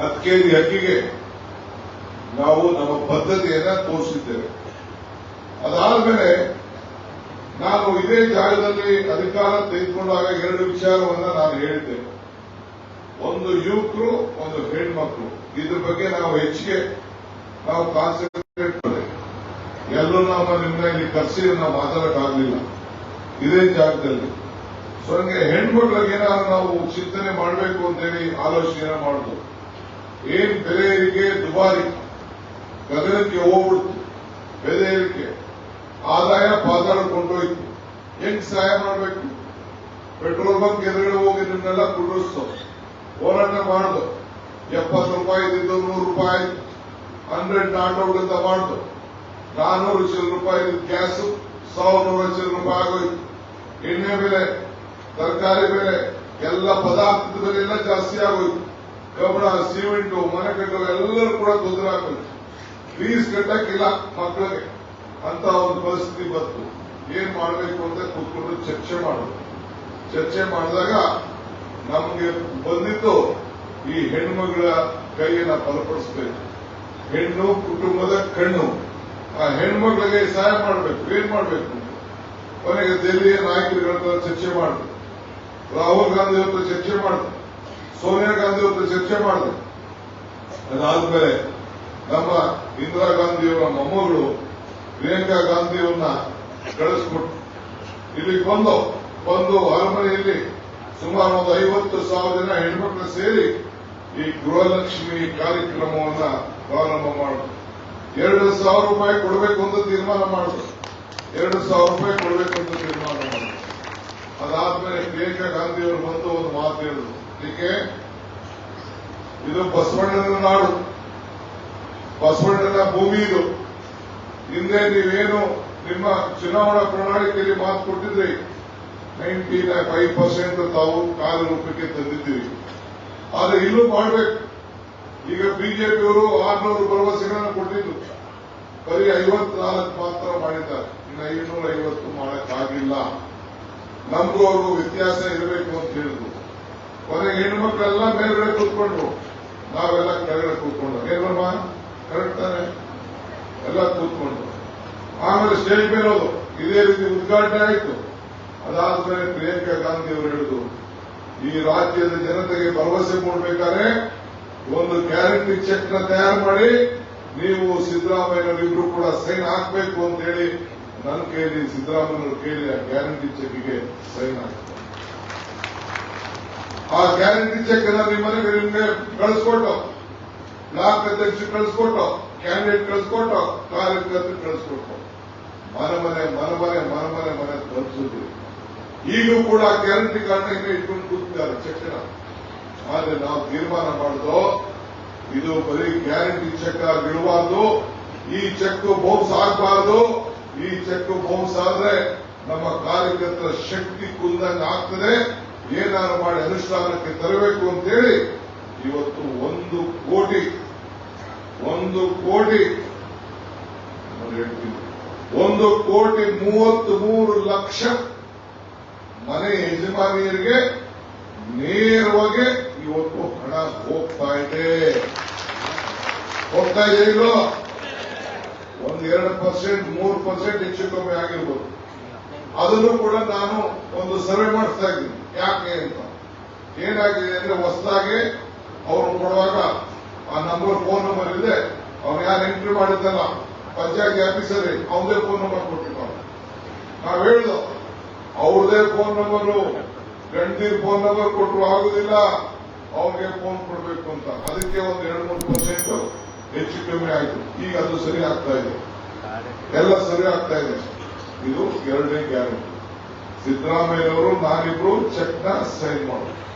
ಹತ್ತು ಹಕ್ಕಿಗೆ ನಾವು ನಮ್ಮ ಬದ್ಧತೆಯನ್ನ ತೋರಿಸಿದ್ದೇವೆ. ಅದಾದ್ಮೇಲೆ ನಾನು ಇದೇ ಜಾಗದಲ್ಲಿ ಅಧಿಕಾರ ತೆಗೆದುಕೊಂಡಾಗ ಎರಡು ವಿಚಾರವನ್ನ ನಾನು ಹೇಳಿದ್ದೆ ಒಂದು ಯುವಕರು, ಒಂದು ಹೆಣ್ಮಕ್ಳು. ಇದ್ರ ಬಗ್ಗೆ ನಾವು ಹೆಚ್ಚಿಗೆ ನಾವು ಕಾನ್ಸಂಟ್ರೇಟ್ ಮಾಡಿದೆ ಎಲ್ಲರೂ ನಾವು ನಿಮ್ಮ ಇಲ್ಲಿ ಕರ್ಸಿ ನಾವು ಮಾತಾಡಕ್ಕಾಗಲಿಲ್ಲ. ಇದೇ ಜಾಗದಲ್ಲಿ. ಸೊ ಹಂಗೆ ಹೆಣ್ಮಕ್ಳಿಗೆ ಏನಾದ್ರು ನಾವು ಚಿಂತನೆ ಮಾಡಬೇಕು ಅಂತೇಳಿ ಆಲೋಚನೆ ಮಾಡುದು ಏನ್ ಬೆಲೆ ಏರಿಕೆ ದುಬಾರಿ? ಗಗನಕ್ಕೆ ಹೋಗ್ಬಿಡ್ತು. ಬೆಲೆ ಏರಿಕೆ ಆದಾಯ ಪಾತಾಳ ಕೊಂಡೋಯ್ತು. ಹೆಂಗ್ ಸಹಾಯ ಮಾಡಬೇಕು? ಪೆಟ್ರೋಲ್ ಬಂಕ್ ಎದುರುಗಡೆ ಹೋಗಿ ನಿನ್ನೆಲ್ಲ ಕುಡಿಸ್ತು ಹೋರಾಟ ಮಾಡುದು. ಎಪ್ಪತ್ತು ರೂಪಾಯಿ ಇದ್ದಿದ್ದು ನೂರು ರೂಪಾಯಿ ಹಂಡ್ರೆಡ್ ಅಂತ ಮಾಡುದು. ನಾನೂರು ಚಿಲ್ಲರ ರೂಪಾಯಿ ಗ್ಯಾಸ್. ಸಾವಿರ ನೂರ ಚಿಲ್ಲರ ರೂಪಾಯಿ ಆಗೋಯ್ತು. ಎಣ್ಣೆ ಬೆಲೆ, ತರಕಾರಿ ಬೆಲೆ, ಎಲ್ಲ ಪದಾರ್ಥದ ಬೆಲೆ ಎಲ್ಲ ಜಾಸ್ತಿ ಆಗೋಯ್ತು. ಕಬ್ಬಣ ಸಿಮೆಂಟು ಮನೆ ಕಟ್ಟಲು ಎಲ್ಲರೂ ಕೂಡ ತೊಂದರೆ ಆಗ್ತದೆ. ಫೀಸ್ ಕಟ್ಟಕ್ಕಿಲ್ಲ ಮಕ್ಕಳಿಗೆ. ಅಂತ ಒಂದು ಪರಿಸ್ಥಿತಿ ಬಂತು. ಏನ್ ಮಾಡಬೇಕು ಅಂತ ಕೂತ್ಕೊಂಡು ಚರ್ಚೆ ಮಾಡೋದು. ಚರ್ಚೆ ಮಾಡಿದಾಗ ನಮಗೆ ಬಂದಿದ್ದು ಈ ಹೆಣ್ಮಗಳ ಕೈಯನ್ನ ಬಲಪಡಿಸಬೇಕು. ಹೆಣ್ಣು ಕುಟುಂಬದ ಕಣ್ಣು. ಆ ಹೆಣ್ಮಗಳಿಗೆ ಸಹಾಯ ಮಾಡಬೇಕು. ಏನ್ ಮಾಡಬೇಕು? ಕೊನೆಗೆ ದೆಹಲಿಯ ನಾಯಕರುಗಳ ಚರ್ಚೆ ಮಾಡಿದ್ರು ರಾಹುಲ್ ಗಾಂಧಿ ಅವರ ಚರ್ಚೆ ಮಾಡಿದ್ರು ಸೋನಿಯಾ ಗಾಂಧಿ ಹತ್ರ ಚರ್ಚೆ ಮಾಡಿದ್ರು ಅದಾದ್ಮೇಲೆ ನಮ್ಮ ಇಂದಿರಾ ಗಾಂಧಿಯವರ ಮೊಮ್ಮಗಳು ಪ್ರಿಯಾಂಕಾ ಗಾಂಧಿಯವನ್ನ ಕಳಿಸ್ಬಿಟ್ಟು ಇಲ್ಲಿಗೆ ಬಂದು ಬಂದು ಅರಮನೆಯಲ್ಲಿ ಸುಮಾರು ಒಂದು ಐವತ್ತು ಸಾವಿರ ಜನ ಹೆಣ್ಮಕ್ಳು ಸೇರಿ ಈ ಗೃಹಲಕ್ಷ್ಮಿ ಕಾರ್ಯಕ್ರಮವನ್ನ ಪ್ರಾರಂಭ ಮಾಡಿದ್ರು. ಎರಡು ಸಾವಿರ ರೂಪಾಯಿ ಕೊಡಬೇಕು ಅಂತ ತೀರ್ಮಾನ ಮಾಡಿದ್ರು. ಎರಡು ಸಾವಿರ ರೂಪಾಯಿ ಕೊಡಬೇಕು ಅಂತ ತೀರ್ಮಾನ ಮಾಡಿದ್ರು. ಅದಾದ್ಮೇಲೆ ಪ್ರಿಯಾಂಕಾ ಗಾಂಧಿಯವರು ಬಂದು ಹೇಳಿದ್ರು ಅದಕ್ಕೆ ಇದು ಬಸವಣ್ಣನ ನಾಡು. ಬಸವಣ್ಣನ ಭೂಮಿ ಇದು. ಹಿಂದೆ ನೀವೇನು ನಿಮ್ಮ ಚುನಾವಣಾ ಪ್ರಣಾಳಿಕೆಯಲ್ಲಿ ಮಾತು ಕೊಟ್ಟಿದ್ರಿ? ನೈಂಟಿ ಫೈವ್ ಪರ್ಸೆಂಟ್ ತಾವು ರೂಪಕ್ಕೆ ತಂದಿದ್ದೀವಿ ಆದ್ರೆ ಇಲ್ಲೂ ಮಾಡಬೇಕು. ಈಗ ಬಿಜೆಪಿಯವರು ಆರ್ನೂರು ಭರವಸೆಗಳನ್ನು ಕೊಟ್ಟಿದ್ದು. ಬರೀ ಐವತ್ನಾಲ್ಕು ಮಾತ್ರ ಮಾಡಿದ್ದಾರೆ. ಇನ್ನು ಐನೂರ ಐವತ್ತು ಮಾಡಕ್ಕಾಗಿಲ್ಲ. ನಮಗೂ ಅವರು ವ್ಯತ್ಯಾಸ ಇರಬೇಕು ಅಂತ ಹೇಳಿದ್ರು. ಕೊನೆಗೆ ಹೆಣ್ಮಕ್ಳೆಲ್ಲ ಮೇಲ್ಗಡೆ ಕೂತ್ಕೊಂಡ್ರು. ನಾವೆಲ್ಲ ಕೆಳಗಡೆ ಕೂತ್ಕೊಂಡು ಏನಮ್ಮ ಕರೆಕ್ಟ್ ತಾನೆ? ಎಲ್ಲ ಕೂತ್ಕೊಂಡ್ರು. ಆಮೇಲೆ ಸ್ಟೇಜ್ ಮೇಲೆ ಇದೇ ರೀತಿ ಉದ್ಘಾಟನೆ ಆಯಿತು. ಅದಾದ್ಮೇಲೆ ಪ್ರಿಯಾಂಕಾ ಗಾಂಧಿ ಅವರು ಹೇಳಿದ್ರು, ಈ ರಾಜ್ಯದ ಜನತೆಗೆ ಭರವಸೆ ಕೊಡ್ಬೇಕಾದ್ರೆ ಒಂದು ಗ್ಯಾರಂಟಿ ಚೆಕ್ನ ತಯಾರು ಮಾಡಿ, ನೀವು ಸಿದ್ದರಾಮಯ್ಯನವರಿಬ್ರು ಕೂಡ ಸೈನ್ ಹಾಕಬೇಕು ಅಂತ ಹೇಳಿ ನನ್ನ ಕೈಯಲ್ಲಿ ಸಿದ್ದರಾಮಯ್ಯನವರು ಕೇಳಿ ಆ ಗ್ಯಾರಂಟಿ ಚೆಕ್ಗೆ ಸೈನ್ ಹಾಕ್ತಾರೆ. ಆ ಗ್ಯಾರಂಟಿ ಚೆಕ್ ಅನ್ನ ಮನೆಗೆ ನಿಮ್ಗೆ ಕಳಿಸ್ಕೊಟ್ಟು. ಬ್ಲಾಕ್ ಅಧ್ಯಕ್ಷ ಕಳಿಸ್ಕೊಟ್ಟು, ಕ್ಯಾಂಡಿಡೇಟ್ ಕಳಿಸ್ಕೊಟ್ಟು ಕಾರ್ಯಕರ್ತರು ಕಳಿಸ್ಕೊಟ್ಟು. ಮನೆ ಮನೆ ಮನೆ ಮನೆ ಮನೆ ಮನೆ ಮನೆ ತಲುಪಿಸಿದ್ವಿ ಈಗಲೂ ಕೂಡ ಗ್ಯಾರಂಟಿ ಕಾರ್ಡ್ ಇಟ್ಕೊಂಡು ಕೂತಿದ್ದಾರೆ ಚೆಕ್ನ. ಆದ್ರೆ ನಾವು ತೀರ್ಮಾನ ಮಾಡುದು, ಇದು ಬರೀ ಗ್ಯಾರಂಟಿ ಚೆಕ್ ಆಗಿರಬಾರ್ದು ಈ ಚೆಕ್ ಬೌನ್ಸ್ ಆಗಬಾರ್ದು. ಈ ಚೆಕ್ ಬೌನ್ಸ್ ಆದ್ರೆ ನಮ್ಮ ಕಾರ್ಯಕರ್ತರ ಶಕ್ತಿ ಕುಂದಂಗೆ ಆಗ್ತದೆ. ಏನಾದ್ರು ಮಾಡಿ ಅನುಷ್ಠಾನಕ್ಕೆ ತರಬೇಕು ಅಂತೇಳಿ ಇವತ್ತು ಒಂದು ಕೋಟಿ ಒಂದು ಕೋಟಿ ಹೇಳ್ತೀವಿ ಒಂದು ಕೋಟಿ ಮೂವತ್ತ್ ಮೂರು ಲಕ್ಷ ಮನೆ ಯಜಮಾನಿಯರಿಗೆ ನೇರವಾಗಿ ಇವತ್ತು ಹಣ ಹೋಗ್ತಾ ಇದೆ. ಹೋಗ್ತಾ ಇದೆ ಇಲ್ಲೋ ಒಂದು ಎರಡು ಪರ್ಸೆಂಟ್, ಮೂರು ಪರ್ಸೆಂಟ್ ಹೆಚ್ಚು ಕಮ್ಮಿ ಆಗಿರ್ಬೋದು. ಅದನ್ನು ಕೂಡ ನಾನು ಒಂದು ಸರ್ವೆ ಮಾಡಿಸ್ತಾ ಇದ್ದೀನಿ. ಯಾಕೆ ಅಂತ? ಏನಾಗಿದೆ ಅಂದ್ರೆ ಹೊಸದಾಗಿ ಅವರು ಕೊಡುವಾಗ ಆ ನಂಬರ್ ಫೋನ್ ನಂಬರ್ ಇದೆ ಅವ್ನು ಯಾರು ಎಂಟ್ರಿ ಮಾಡಿದ್ದಲ್ಲ, ಪಂಚಾಯತ್ ಆಫೀಸರ್ ಅವನದೇ ಫೋನ್ ನಂಬರ್ ಕೊಟ್ಟಿದ್ದ ನಾವ್ ಹೇಳುದು, ಅವ್ರದೇ ಫೋನ್ ನಂಬರು ಗಂಡೀರ್ ಫೋನ್ ನಂಬರ್ ಕೊಟ್ಟರು ಆಗುದಿಲ್ಲ, ಅವ್ರಿಗೆ ಫೋನ್ ಕೊಡಬೇಕು ಅಂತ. ಅದಕ್ಕೆ ಒಂದು ಎರಡು ಮೂರು ಪರ್ಸೆಂಟ್ ಹೆಚ್ಚು ಕಮ್ಮಿ ಆಯಿತು. ಈಗ ಅದು ಸರಿ ಆಗ್ತಾ ಇದೆ. ಎಲ್ಲ ಸರಿ ಆಗ್ತಾ ಇದೆ. ಇದು ಎರಡನೇ ಗ್ಯಾರಂಟಿ ಸಿದ್ದರಾಮಯ್ಯನವರು ನಾನಿಬ್ರು ಚೆಕ್ನ ಸೈನ್ ಮಾಡೋದು